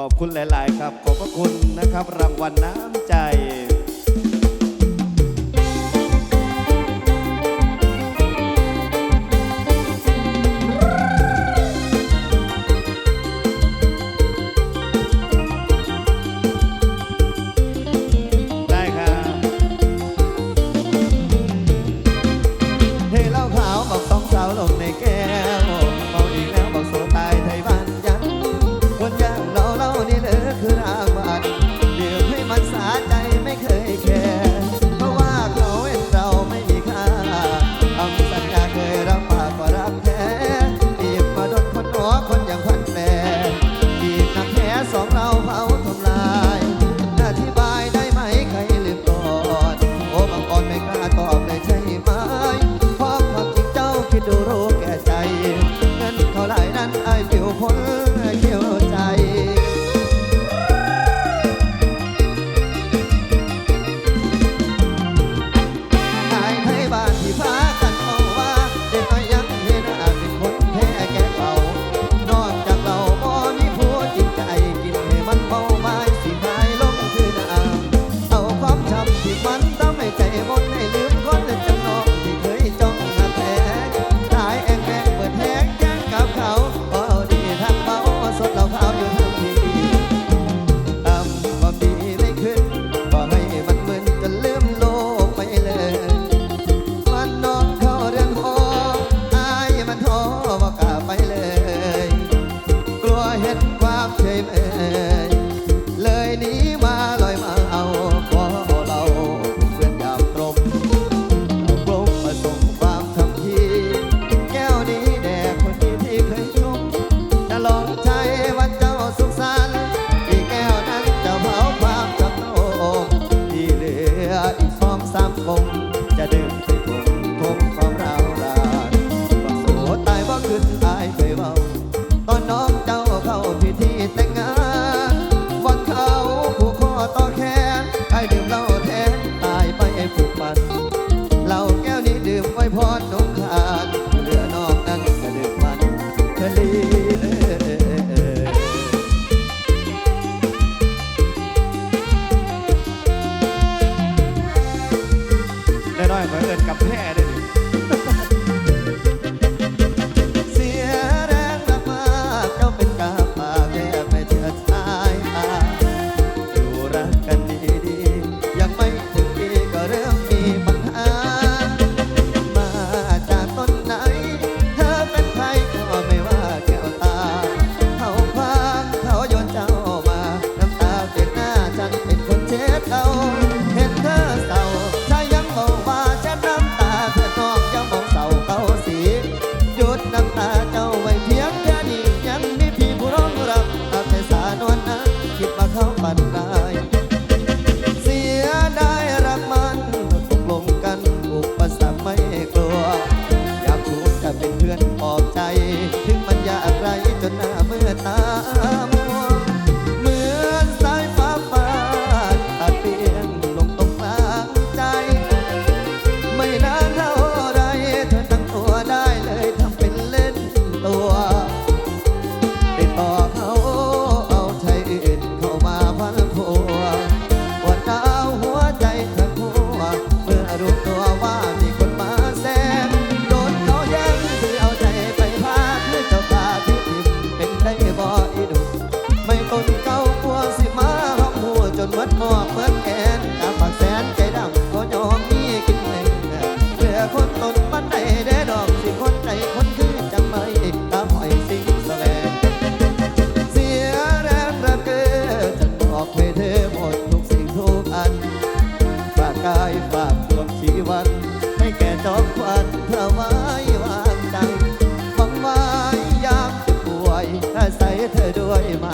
ขอบคุณหลาย ๆ ครับ ขอบพระคุณนะครับ รางวัลน้ำใจ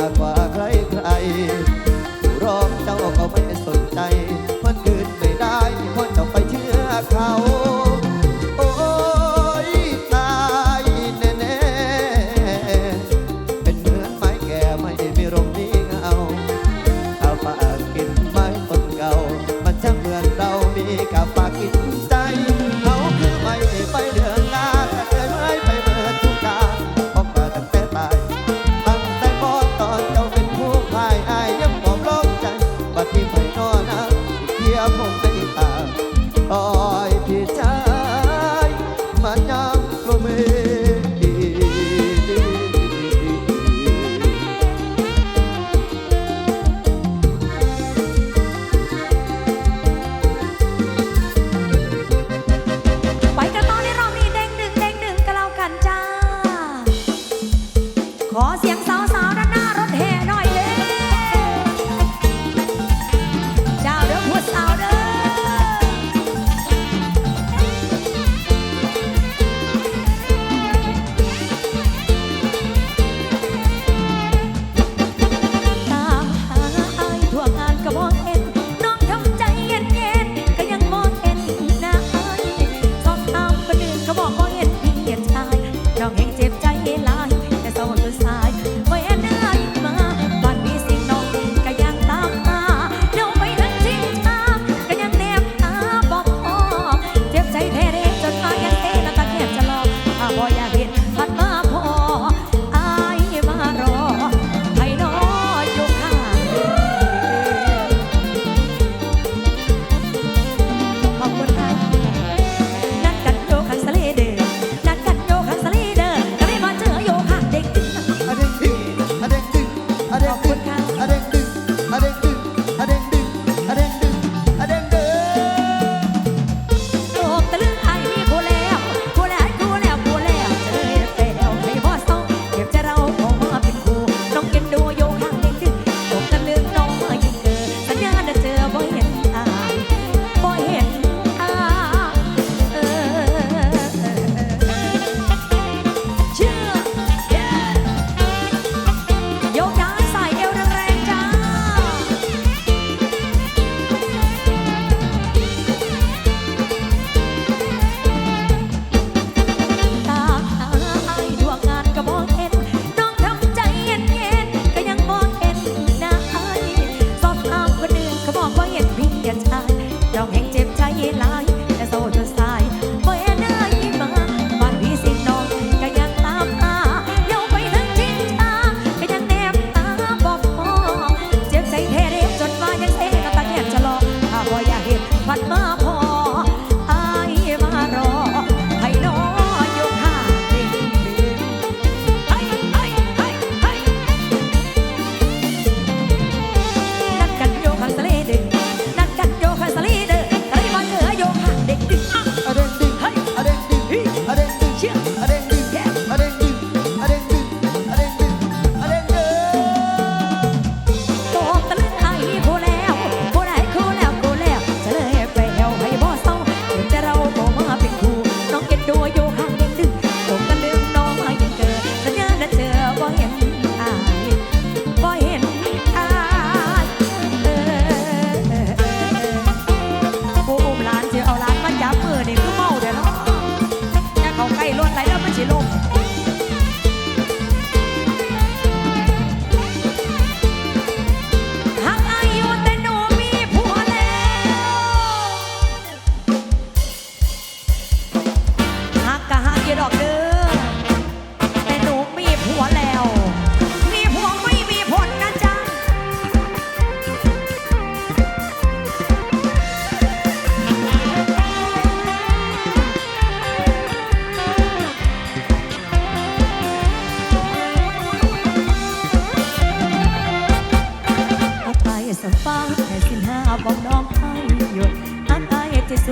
Bye.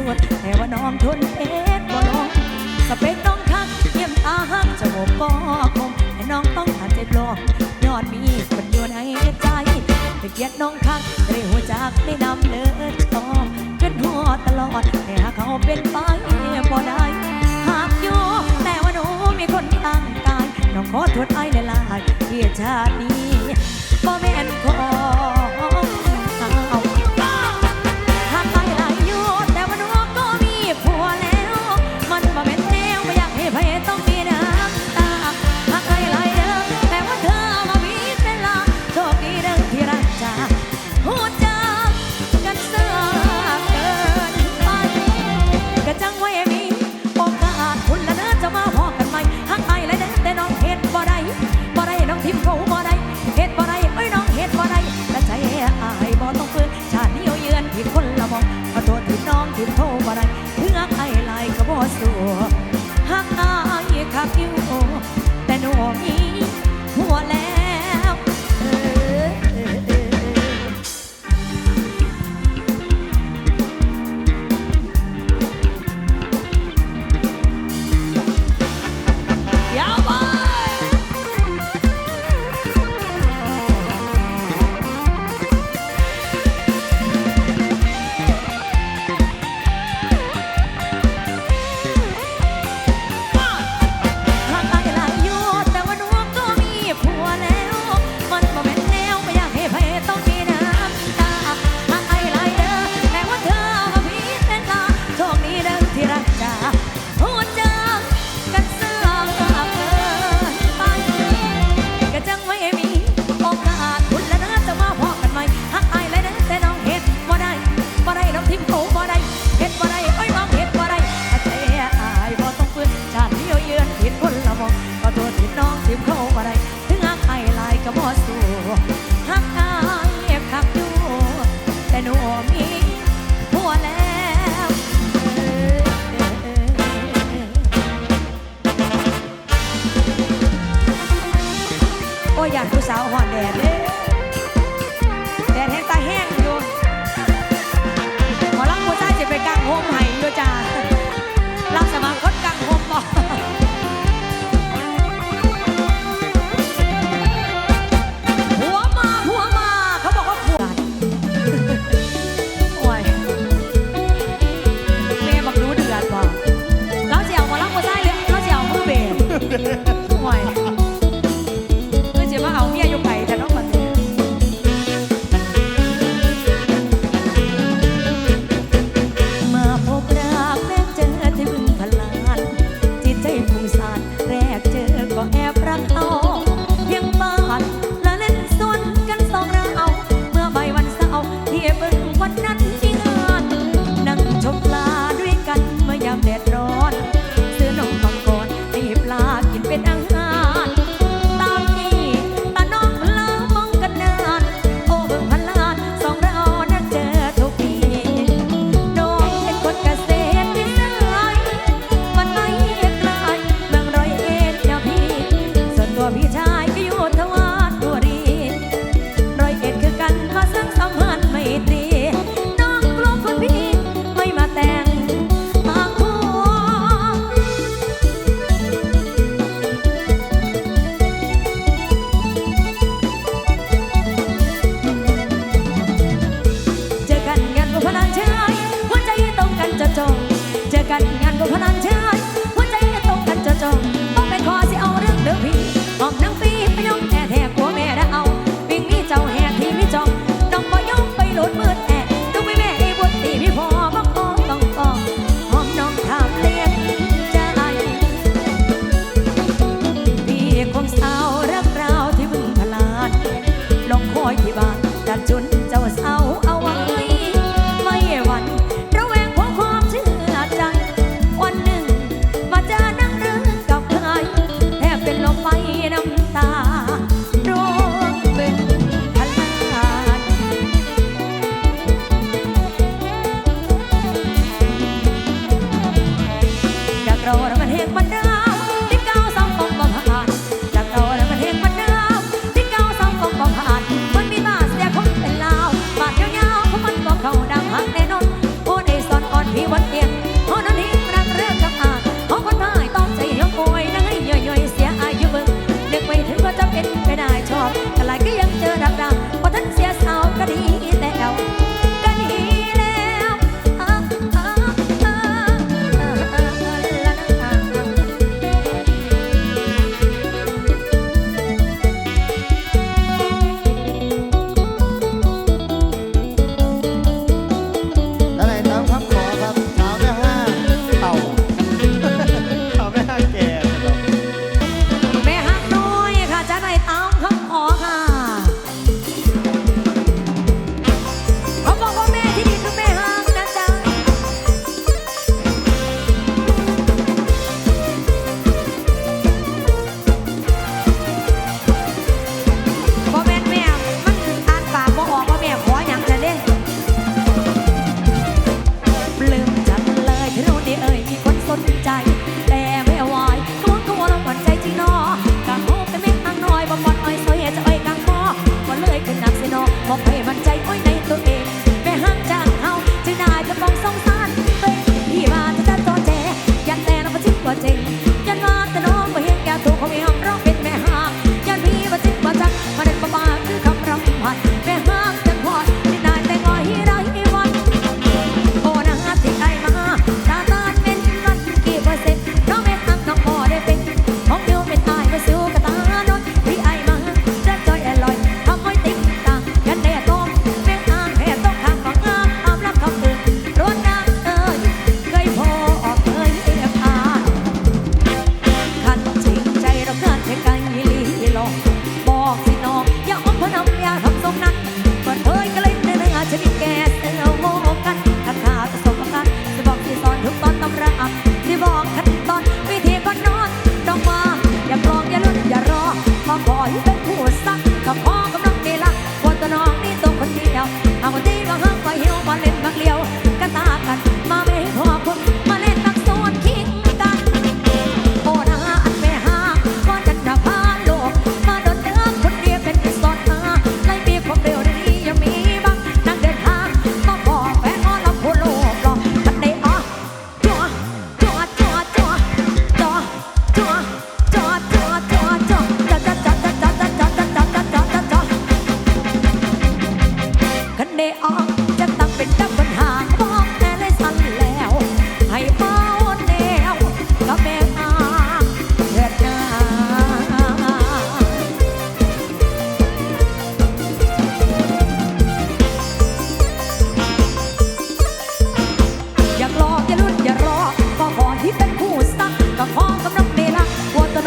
วดแต่ว่าน้องทนเพชรบ่ลงสเปคต้องคักเยี่ยมอาหักจมูกปอคมแต่น้องต้องหันใจบลอกยอดมีคนอยู่ในใจแต่เกียดน้องคักเลยหัวจากไม่นำเลิศตอมเกินหัวตลอดแต่หากเขาเป็นไปบ่ได้หากอยู่แต่ว่าหนูมีคนตั้งกายน้องขอโทษไอ้หลายๆที่ชาตินี้บ่แม่นคอ กี่บาท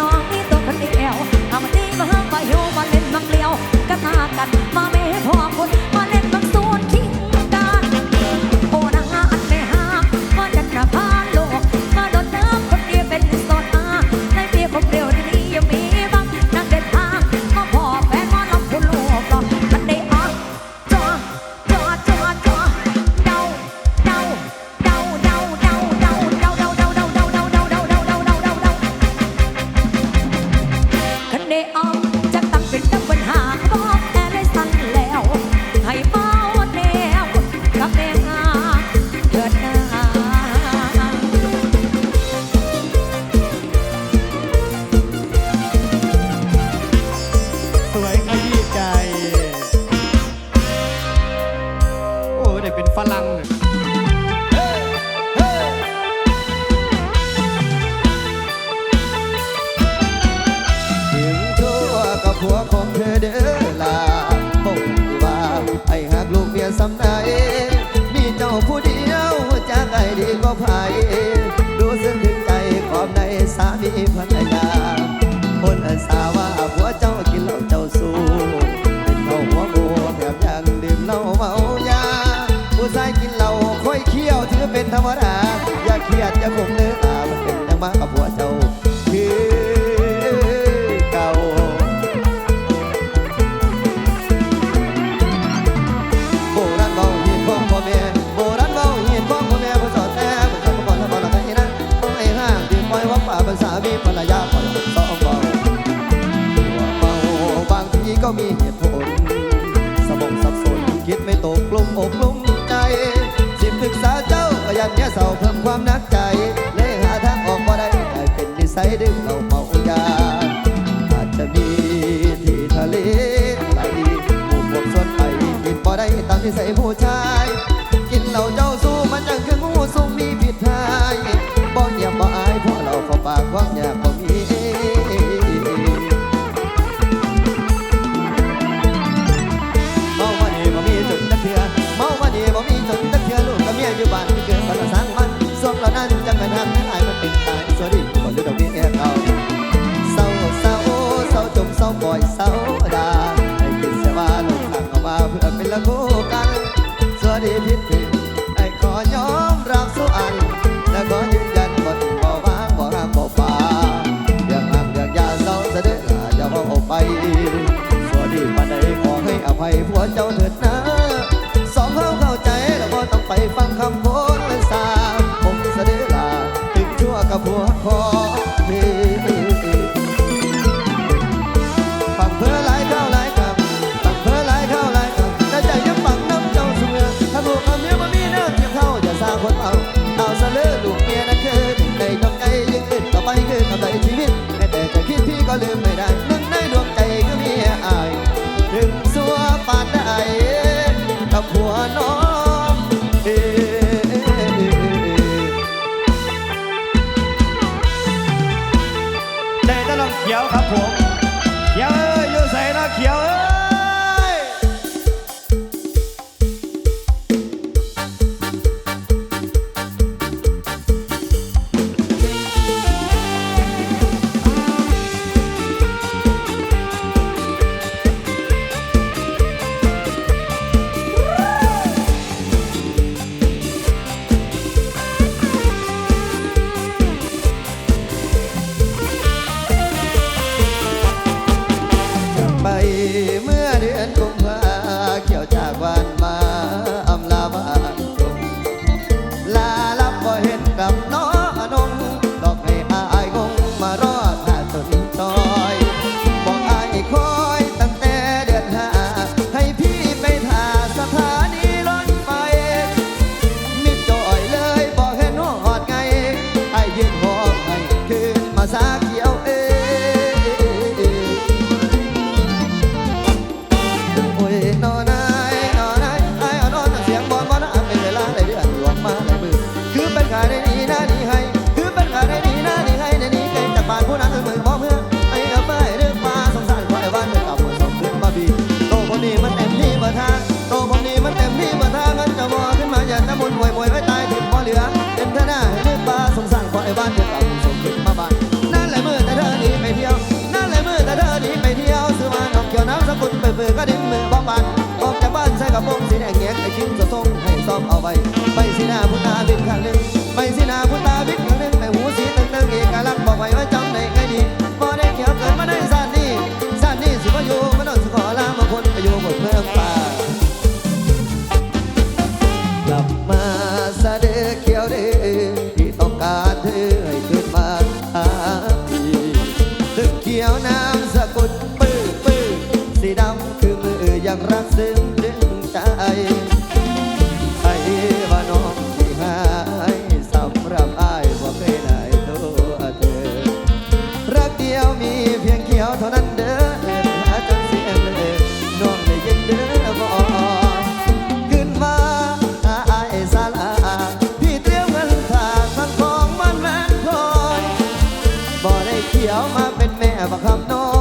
น้อง ยันยาเศร้าเพิ่มความนักใจ เลยหาทางออกบ่ได้กลายเป็นนิสัยดื่มเหล้าเมาอยาอาจจะมีที่ทะเลไหลหมู่พวกส่วนไปกินบ่ได้ตามที่ใส่ผู้ชาย กินเหล่าเจ้าสู้มันจังคืองูทรงมีผิดทายบ่เงียบบ่อายเพราะเราเข้าปากว่างอยาก เจ้าเถิด เขียวมาเป็นแม่บักคำน้อย